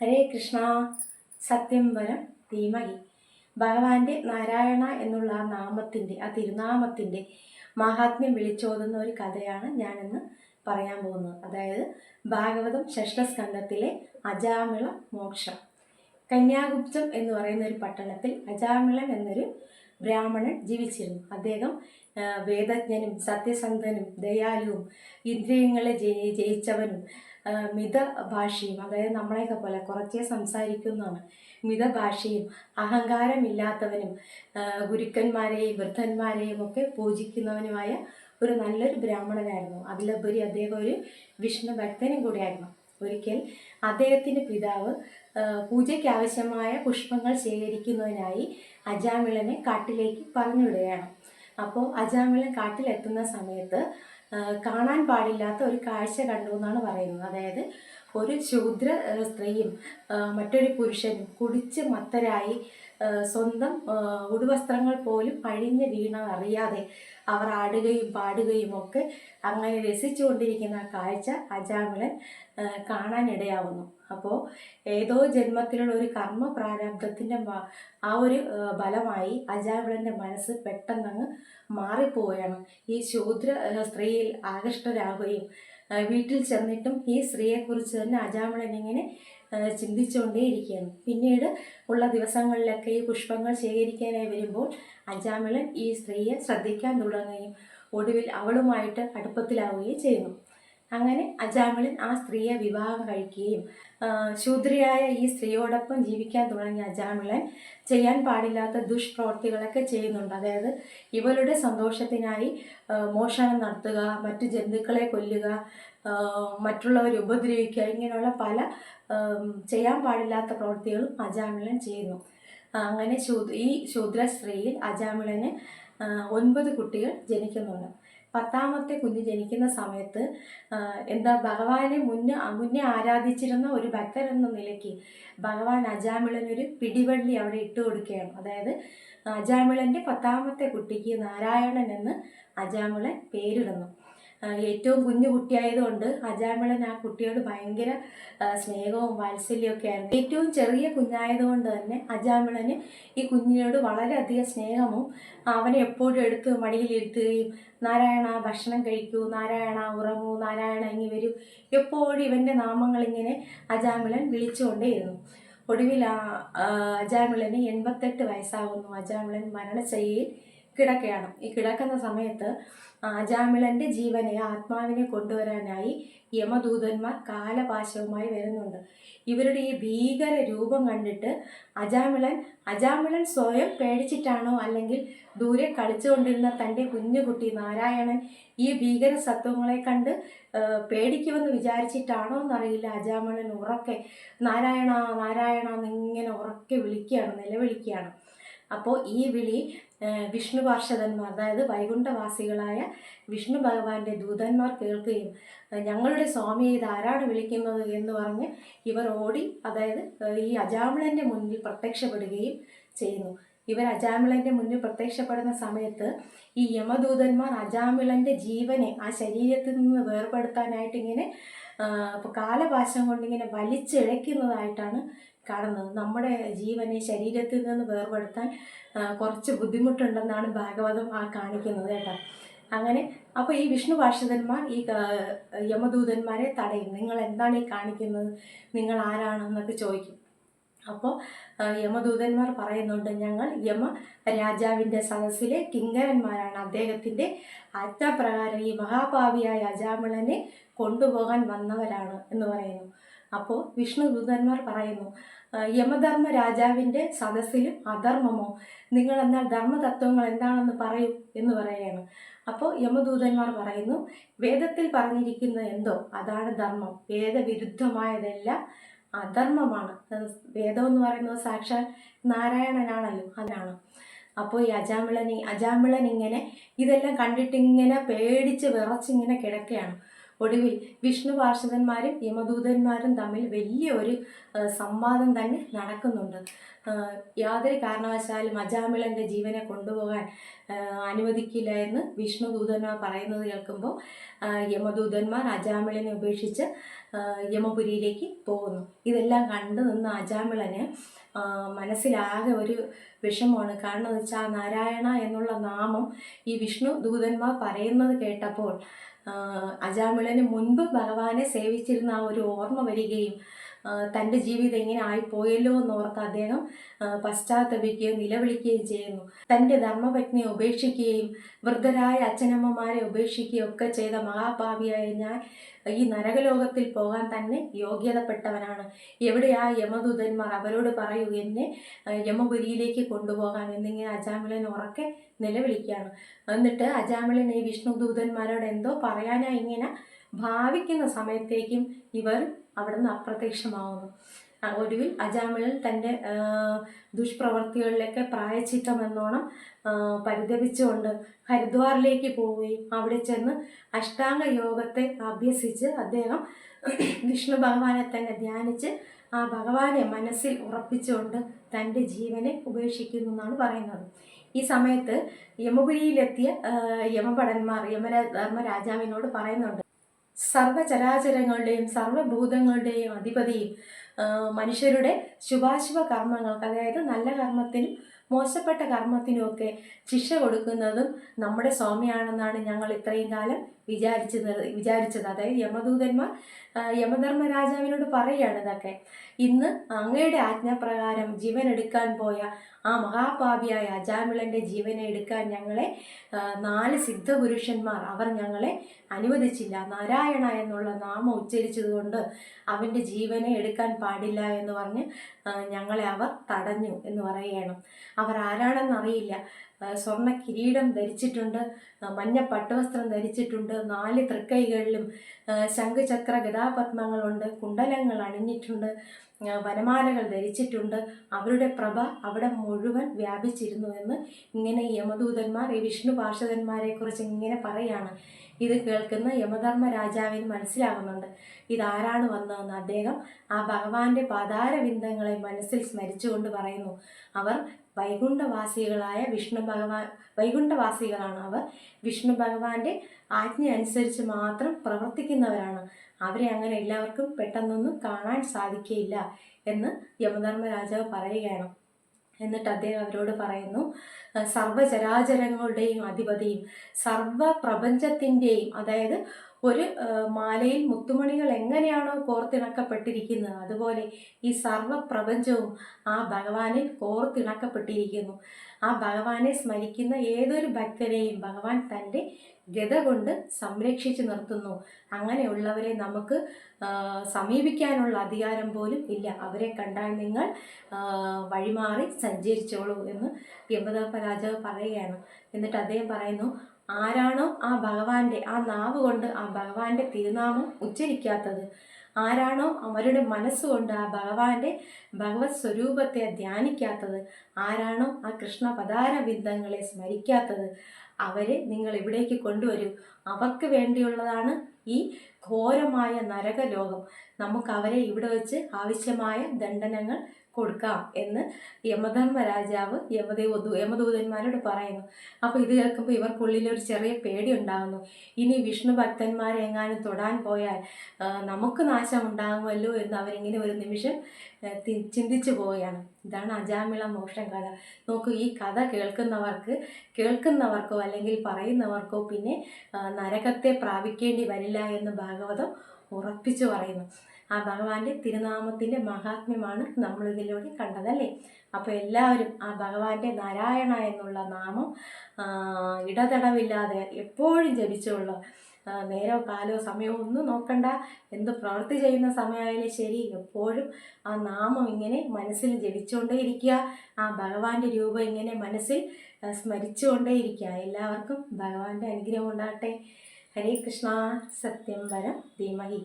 ഹരേ കൃഷ്ണ സത്യം വരം ധീമഹി. ഭഗവാന്റെ നാരായണ എന്നുള്ള ആ നാമത്തിന്റെ ആ തിരുനാമത്തിന്റെ മഹാത്മ്യം വിളിച്ചോതുന്ന ഒരു കഥയാണ് ഞാനിന്ന് പറയാൻ പോകുന്നത്. അതായത് ഭാഗവതം ഷഷ്ടസ്കന്ധത്തിലെ അജാമിള മോക്ഷം. കന്യാഗുപ്തം എന്ന് പറയുന്ന ഒരു പട്ടണത്തിൽ അജാമിളൻ എന്നൊരു ബ്രാഹ്മണൻ ജീവിച്ചിരുന്നു. അദ്ദേഹം വേദജ്ഞനും സത്യസന്ധനും ദയാലുവും ഇന്ദ്രിയങ്ങളെ ജയി ജയിച്ചവനും മിതഭാഷിയും അതായത് നമ്മളെയൊക്കെ പോലെ കുറച്ചേ സംസാരിക്കുന്നതാണ്. മിതഭാഷയും അഹങ്കാരമില്ലാത്തവനും ഗുരുക്കന്മാരെയും വൃദ്ധന്മാരെയും ഒക്കെ പൂജിക്കുന്നവനുമായ ഒരു നല്ലൊരു ബ്രാഹ്മണനായിരുന്നു. അതിലുപരി അദ്ദേഹം ഒരു വിഷ്ണു ഭക്തനും കൂടിയായിരുന്നു. ഒരിക്കൽ അദ്ദേഹത്തിന്റെ പിതാവ് പൂജയ്ക്ക് ആവശ്യമായ പുഷ്പങ്ങൾ ശേഖരിക്കുന്നതിനായി അജാമിളനെ കാട്ടിലേക്ക് പറഞ്ഞുവിടുകയാണ്. അപ്പോൾ അജാമിളൻ കാട്ടിലെത്തുന്ന സമയത്ത് കാണാൻ പാടില്ലാത്ത ഒരു കാഴ്ച കണ്ടു എന്നാണ് പറയുന്നത്. അതായത് ഒരു ശൂദ്ര സ്ത്രീയും മറ്റൊരു പുരുഷനും കുടിച്ച് മത്തരായി സ്വന്തം ഉടുവസ്ത്രങ്ങൾ പോലും അഴിഞ്ഞ് വീണതറിയാതെ അവർ ആടുകയും പാടുകയും ഒക്കെ അങ്ങനെ രസിച്ചുകൊണ്ടിരിക്കുന്ന ആ കാഴ്ച അജാമിളൻ കാണാനിടയാവുന്നു. അപ്പോൾ ഏതോ ജന്മത്തിലുള്ള ഒരു കർമ്മ പ്രാരബ്ധത്തിന്റെ ആ ഒരു ബലമായി അജാമിളന്റെ മനസ്സ് പെട്ടെന്നങ്ങ് മാറിപ്പോവുകയാണ്. ഈ ശൂദ്ര ആ, സ്ത്രീയിൽ ആകൃഷ്ടരാകുകയും വീട്ടിൽ ചെന്നിട്ടും ഈ സ്ത്രീയെക്കുറിച്ച് തന്നെ അജാമളൻ ഇങ്ങനെ ചിന്തിച്ചുകൊണ്ടേയിരിക്കുകയാണ് പിന്നീട് ഉള്ള ദിവസങ്ങളിലൊക്കെ ഈ പുഷ്പങ്ങൾ ശേഖരിക്കാനായി വരുമ്പോൾ അജാമിളൻ ഈ സ്ത്രീയെ ശ്രദ്ധിക്കാൻ തുടങ്ങുകയും ഒടുവിൽ അവളുമായിട്ട് അടുപ്പത്തിലാവുകയും ചെയ്യുന്നു. അങ്ങനെ അജാമിളൻ ആ സ്ത്രീയെ വിവാഹം കഴിക്കുകയും ശൂദ്രിയായ ഈ സ്ത്രീയോടൊപ്പം ജീവിക്കാൻ തുടങ്ങിയ അജാമിളൻ ചെയ്യാൻ പാടില്ലാത്ത ദുഷ്പ്രവർത്തികളൊക്കെ ചെയ്യുന്നുണ്ട്. അതായത് ഇവരുടെ സന്തോഷത്തിനായി മോഷണം നടത്തുക മറ്റു ജന്തുക്കളെ കൊല്ലുക മറ്റുള്ളവരെ ഉപദ്രവിക്കുക ഇങ്ങനെയുള്ള പല ചെയ്യാൻ പാടില്ലാത്ത പ്രവൃത്തികളും അജാമിളൻ ചെയ്യുന്നു. അങ്ങനെ ഈ ശൂദ്ര സ്ത്രീയിൽ അജാമിളന് ഒൻപത് കുട്ടികൾ ജനിക്കുന്നുണ്ട്. പത്താമത്തെ കുഞ്ഞ് ജനിക്കുന്ന സമയത്ത് എന്താ ഭഗവാനെ മുന്നേ മുന്നേ ആരാധിച്ചിരുന്ന ഒരു ഭക്തൻ എന്ന നിലയ്ക്ക് ഭഗവാൻ അജാമിളനൊരു പിടിവള്ളി അവിടെ ഇട്ട് കൊടുക്കുകയാണ്. അതായത് അജാമിളന്റെ പത്താമത്തെ കുട്ടിക്ക് നാരായണൻ എന്ന് അജാമിളൻ പേരിടുന്നു. ഏറ്റവും കുഞ്ഞു കുട്ടിയായതുകൊണ്ട് അജാമിളൻ ആ കുട്ടിയോട് ഭയങ്കര സ്നേഹവും വാത്സല്യവും ഒക്കെ ആയിരുന്നു. ഏറ്റവും ചെറിയ കുഞ്ഞായതുകൊണ്ട് തന്നെ അജാമിളന് ഈ കുഞ്ഞിനോട് വളരെയധികം സ്നേഹവും അവനെ എപ്പോഴും എടുത്ത് മടിയിലിരുത്തുകയും നാരായണ ഭക്ഷണം കഴിക്കൂ നാരായണ ഉറങ്ങൂ നാരായണ ഇങ്ങി വരൂ എപ്പോഴും ഇവന്റെ നാമങ്ങൾ ഇങ്ങനെ അജാമിളൻ വിളിച്ചുകൊണ്ടേയിരുന്നു. ഒടുവിൽ ആ അജാമിളന് എൺപത്തെട്ട് വയസ്സാകുന്നു അജാമിളൻ മരണശയ്യയിൽ കിടക്കുകയാണ് ഈ കിടക്കുന്ന സമയത്ത് ആജാമിളന്റെ ജീവനെ ആത്മാവിനെ കൊണ്ടുവരാനായി യമദൂതന്മാർ കാലപാശവുമായി വരുന്നുണ്ട്. ഇവരുടെ ഈ ഭീകര രൂപം കണ്ടിട്ട് അജാമിളൻ അജാമിളൻ സ്വയം പേടിച്ചിട്ടാണോ അല്ലെങ്കിൽ ദൂരെ കളിച്ചുകൊണ്ടിരുന്ന തന്റെ കുഞ്ഞുകുട്ടി നാരായണൻ ഈ ഭീകര സത്വങ്ങളെ കണ്ട് പേടിക്കുമെന്ന് വിചാരിച്ചിട്ടാണോ എന്നറിയില്ല. അജാമിളൻ ഉറക്കെ നാരായണ നാരായണ എന്നിങ്ങനെ ഉറക്കെ വിളിക്കുകയാണ് നിലവിളിക്കുകയാണ്. അപ്പോൾ ഈ വിളി വിഷ്ണു പാർഷദന്മാർ അതായത് വൈകുണ്ഠവാസികളായ വിഷ്ണു ഭഗവാന്റെ ദൂതന്മാർ കേൾക്കുകയും ഞങ്ങളുടെ സ്വാമിയെ ഇത് ആരാണ് വിളിക്കുന്നത് എന്ന് പറഞ്ഞ് ഇവർ ഓടി അതായത് ഈ അജാമിളന്റെ മുന്നിൽ പ്രത്യക്ഷപ്പെടുകയും ചെയ്യുന്നു. ഇവർ അജാമിളന്റെ മുന്നിൽ പ്രത്യക്ഷപ്പെടുന്ന സമയത്ത് ഈ യമദൂതന്മാർ അജാമിളന്റെ ജീവനെ ആ ശരീരത്തിൽ നിന്ന് വേർപെടുത്താനായിട്ട് ഇങ്ങനെ കാലപാശം കൊണ്ടിങ്ങനെ വലിച്ചിഴയ്ക്കുന്നതായിട്ടാണ് കാണുന്നത് നമ്മുടെ ജീവനെ ശരീരത്തിൽ നിന്ന് വേർപെടുത്താൻ കുറച്ച് ബുദ്ധിമുട്ടുണ്ടെന്നാണ് ഭാഗവതം ആ കാണിക്കുന്നത് കേട്ടോ. അങ്ങനെ അപ്പോൾ ഈ വിഷ്ണു ഭാഷിതന്മാർ ഈ യമദൂതന്മാരെ തടയും. നിങ്ങൾ എന്താണ് ഈ കാണിക്കുന്നത്? നിങ്ങൾ ആരാണെന്നൊക്കെ ചോദിക്കും. അപ്പോൾ യമദൂതന്മാർ പറയുന്നുണ്ട് ഞങ്ങൾ യമ രാജാവിന്റെ സദസ്സിലെ കിങ്കരന്മാരാണ്. അദ്ദേഹത്തിന്റെ ആജ്ഞാപ്രകാരം ഈ മഹാഭാവിയായ അജാമിളനെ കൊണ്ടുപോകാൻ വന്നവരാണ് എന്ന് പറയുന്നു. അപ്പോൾ വിഷ്ണു ദൂതന്മാർ പറയുന്നു യമധർമ്മ രാജാവിന്റെ സദസ്സിലും അധർമ്മമോ? നിങ്ങൾ എന്നാൽ ധർമ്മതത്വങ്ങൾ എന്താണെന്ന് പറയൂ എന്ന് പറയുകയാണ്. അപ്പോൾ യമദൂതന്മാർ പറയുന്നു വേദത്തിൽ പറഞ്ഞിരിക്കുന്ന എന്തോ? അതാണ് ധർമ്മം. വേദവിരുദ്ധമായതെല്ലാം അധർമ്മമാണ്. വേദം എന്ന് പറയുന്നത് സാക്ഷാൽ നാരായണനാണല്ലോ അതാണ്. അപ്പോൾ ഈ അജാമിളൻ അജാമിളൻ ഇങ്ങനെ ഇതെല്ലാം കണ്ടിട്ട് ഇങ്ങനെ പേടിച്ച് വിറച്ചിങ്ങനെ കിടക്കുകയാണ്. ഒടുവിൽ വിഷ്ണു പാർഷദന്മാരും യമദൂതന്മാരും തമ്മിൽ വലിയ ഒരു സംവാദം തന്നെ നടക്കുന്നുണ്ട്. യാതൊരു കാരണവശാലും അജാമിളന്റെ ജീവനെ കൊണ്ടുപോകാൻ അനുവദിക്കില്ല എന്ന് വിഷ്ണു ദൂതന്മാർ പറയുന്നത് കേൾക്കുമ്പോൾ യമദൂതന്മാർ അജാമിളനെ ഉപേക്ഷിച്ച് യമപുരിയിലേക്ക് പോകുന്നു. ഇതെല്ലാം കണ്ടു നിന്ന് അജാമിളന് മനസ്സിലാകെ ഒരു വിഷമമാണ്. കാരണം എന്ന് വെച്ചാൽ നാരായണ എന്നുള്ള നാമം ഈ വിഷ്ണു ദൂതന്മാർ പറയുന്നത് കേട്ടപ്പോൾ അജാമിളന് മുൻപ് ഭഗവാനെ സേവിച്ചിരുന്ന ആ ഒരു ഓർമ്മ വരികയും തന്റെ ജീവിതം ഇങ്ങനെ ആയിപ്പോയല്ലോ എന്നോർത്ത് അദ്ദേഹം പശ്ചാത്തപിക്കുകയും നിലവിളിക്കുകയും ചെയ്യുന്നു. തന്റെ ധർമ്മപത്നിയെ ഉപേക്ഷിക്കുകയും വൃദ്ധരായ അച്ഛനമ്മമാരെ ഉപേക്ഷിക്കുകയും ഒക്കെ ചെയ്ത മഹാഭാവിയായ ഞാൻ ഈ നരകലോകത്തിൽ പോകാൻ തന്നെ യോഗ്യതപ്പെട്ടവനാണ്. എവിടെയാ യമദൂതന്മാർ അവരോട് പറയൂ എന്നെ യമപുരിയിലേക്ക് കൊണ്ടുപോകാൻ എന്നിങ്ങനെ അജാമിളൻ ഉറക്കെ നിലവിളിക്കുകയാണ്. എന്നിട്ട് അജാമിളൻ ഈ വിഷ്ണുദൂതന്മാരോട് എന്തോ പറയാനായി ഇങ്ങനെ ഭാവിക്കുന്ന സമയത്തേക്കും ഇവർ അവിടുന്ന് അപ്രത്യക്ഷമാവുന്നു. ഒടുവിൽ അജാമിളൻ തന്റെ ദുഷ്പ്രവർത്തികളിലൊക്കെ പ്രായച്ചിത്തം എന്നോണം പരിതപിച്ചുകൊണ്ട് ഹരിദ്വാറിലേക്ക് പോവുകയും അവിടെ ചെന്ന് അഷ്ടാംഗ യോഗത്തെ അഭ്യസിച്ച് അദ്ദേഹം വിഷ്ണു ഭഗവാനെ തന്നെ ധ്യാനിച്ച് ആ ഭഗവാനെ മനസ്സിൽ ഉറപ്പിച്ചുകൊണ്ട് തന്റെ ജീവനെ ഉപേക്ഷിക്കുന്നു എന്നാണ് പറയുന്നത്. ഈ സമയത്ത് യമപുരിയിലെത്തിയ യമഭടന്മാർ യമര ധർമ്മരാജാവിനോട് പറയുന്നുണ്ട് സർവചരാചരങ്ങളുടെയും സർവഭൂതങ്ങളുടെയും അധിപതിയും മനുഷ്യരുടെ ശുഭാശുഭ കർമ്മങ്ങൾക്ക് അതായത് നല്ല കർമ്മത്തിനും മോശപ്പെട്ട കർമ്മത്തിനുമൊക്കെ ശിക്ഷ കൊടുക്കുന്നതും നമ്മുടെ സ്വാമിയാണെന്നാണ് ഞങ്ങൾ ഇത്രയും കാലം വിചാരിച്ചത് വിചാരിച്ചത് അതായത് യമദൂതന്മാർ യമധർമ്മ രാജാവിനോട് പറയുകയാണ് ഇതൊക്കെ. ഇന്ന് അങ്ങയുടെ ആജ്ഞാപ്രകാരം ജീവൻ എടുക്കാൻ പോയ ആ മഹാപാപിയായ അജാമിളന്റെ ജീവനെ എടുക്കാൻ ഞങ്ങളെ നാല് സിദ്ധപുരുഷന്മാർ അവർ ഞങ്ങളെ അനുവദിച്ചില്ല. നാരായണ എന്നുള്ള നാമം ഉച്ചരിച്ചതുകൊണ്ട് അവന്റെ ജീവനെ എടുക്കാൻ പാടില്ല എന്ന് പറഞ്ഞ് ഞങ്ങളെ അവർ തടഞ്ഞു എന്ന് പറയുകയാണ്. അവർ ആരാണെന്നറിയില്ല സ്വർണ കിരീടം ധരിച്ചിട്ടുണ്ട് മഞ്ഞ പട്ടുവസ്ത്രം ധരിച്ചിട്ടുണ്ട് നാല് തൃക്കൈകളിലും ശംഖുചക്ര ഗതാപത്മങ്ങളുണ്ട് കുണ്ടലങ്ങൾ അണിഞ്ഞിട്ടുണ്ട് വനമാലകൾ ധരിച്ചിട്ടുണ്ട്. അവരുടെ പ്രഭ അവിടെ മുഴുവൻ വ്യാപിച്ചിരുന്നു എന്ന് ഇങ്ങനെ യമദൂതന്മാർ ഈ വിഷ്ണു പാർഷദന്മാരെ കുറിച്ച് ഇങ്ങനെ പറയാണ്. ഇത് കേൾക്കുന്ന യമധർമ്മ രാജാവിന് മനസ്സിലാകുന്നുണ്ട് ഇതാരാണ് വന്നതെന്ന് അദ്ദേഹം ആ ഭഗവാന്റെ പാതാരവിന്ദങ്ങളെ മനസ്സിൽ സ്മരിച്ചുകൊണ്ട് പറയുന്നു. അവർ വൈകുണ്ഠവാസികളായ വിഷ്ണു ഭഗവാൻ വൈകുണ്ഠവാസികളാണ് അവർ. വിഷ്ണു ഭഗവാന്റെ ആജ്ഞ അനുസരിച്ച് മാത്രം പ്രവർത്തിക്കുന്നവരാണ്. അവരെ അങ്ങനെ എല്ലാവർക്കും പെട്ടെന്നൊന്നും കാണാൻ സാധിക്കുകയില്ല എന്ന് യമധർമ്മ രാജാവ് പറയുകയാണ്. എന്നിട്ട് അദ്ദേഹം അവരോട് പറയുന്നു സർവചരാചരങ്ങളുടെയും അധിപതിയും സർവ പ്രപഞ്ചത്തിന്റെയും അതായത് ഒരു മാലയിൽ മുത്തുമണികൾ എങ്ങനെയാണോ കോർത്തിണക്കപ്പെട്ടിരിക്കുന്നത് അതുപോലെ ഈ സർവപ്രപഞ്ചവും ആ ഭഗവാനിൽ കോർത്തിണക്കപ്പെട്ടിരിക്കുന്നു. ആ ഭഗവാനെ സ്മരിക്കുന്ന ഏതൊരു ഭക്തനെയും ഭഗവാൻ തന്റെ ഗത കൊണ്ട് സംരക്ഷിച്ചു നിർത്തുന്നു. അങ്ങനെയുള്ളവരെ നമുക്ക് സമീപിക്കാനുള്ള അധികാരം പോലും ഇല്ല. അവരെ കണ്ടാൽ നിങ്ങൾ വഴിമാറി സഞ്ചരിച്ചോളൂ എന്ന് യമധർമ്മ രാജാവ് പറയുകയാണ്. എന്നിട്ട് അദ്ദേഹം പറയുന്നു ആരാണോ ആ ഭഗവാന്റെ ആ നാവ് കൊണ്ട് ആ ഭഗവാന്റെ തിരുനാമം ഉച്ചരിക്കാത്തത്? ആരാണോ അവരുടെ മനസ്സുകൊണ്ട് ആ ഭഗവാന്റെ ഭഗവത് സ്വരൂപത്തെ ധ്യാനിക്കാത്തത്? ആരാണോ ആ കൃഷ്ണ പതാരബിന്ദങ്ങളെ സ്മരിക്കാത്തത്? അവരെ നിങ്ങൾ ഇവിടേക്ക് കൊണ്ടുവരൂ. അവർക്ക് വേണ്ടിയുള്ളതാണ് ഈ ഘോരമായ നരകലോകം. നമുക്ക് അവരെ ഇവിടെ വെച്ച് ആവശ്യമായ ദണ്ഡനങ്ങൾ കൊടുക്കാം എന്ന് യമധർമ്മ രാജാവ് യമദേവ യമദൂതന്മാരോട് പറയുന്നു. അപ്പോൾ ഇത് കേൾക്കുമ്പോൾ ഇവർക്കുള്ളിൽ ഒരു ചെറിയ പേടി ഉണ്ടാകുന്നു ഇനി വിഷ്ണു ഭക്തന്മാരെ എങ്ങാനും തൊടാൻ പോയാൽ നമുക്ക് നാശം ഉണ്ടാകുമല്ലോ എന്ന് അവരിങ്ങനെ ഒരു നിമിഷം ചിന്തിച്ചു പോവുകയാണ്. ഇതാണ് അജാമിള മോക്ഷം കഥ. നോക്കൂ ഈ കഥ കേൾക്കുന്നവർക്ക് കേൾക്കുന്നവർക്കോ അല്ലെങ്കിൽ പറയുന്നവർക്കോ പിന്നെ നരകത്തെ പ്രാപിക്കേണ്ടി വരില്ല എന്ന് ഭാഗവതം ഉറപ്പിച്ചു പറയുന്നു. ആ ഭഗവാന്റെ തിരുനാമത്തിന്റെ മഹാത്മ്യമാണ് നമ്മളിതിലൂടെ കണ്ടതല്ലേ? അപ്പോൾ എല്ലാവരും ആ ഭഗവാന്റെ നാരായണ എന്നുള്ള നാമം ഇടതടവില്ലാതെ എപ്പോഴും ജപിച്ചുള്ള നേരോ കാലോ സമയമോ ഒന്നും നോക്കണ്ട. എന്ത് പ്രവൃത്തി ചെയ്യുന്ന സമയമായാലും ശരി എപ്പോഴും ആ നാമം ഇങ്ങനെ മനസ്സിൽ ജപിച്ചുകൊണ്ടേയിരിക്കുക ആ ഭഗവാന്റെ രൂപം ഇങ്ങനെ മനസ്സിൽ സ്മരിച്ചുകൊണ്ടേ സ്മരിച്ചുകൊണ്ടേയിരിക്കുക. എല്ലാവർക്കും ഭഗവാന്റെ അനുഗ്രഹം ഉണ്ടാകട്ടെ. ഹരേ കൃഷ്ണ സത്യം വരം ധീമഹി.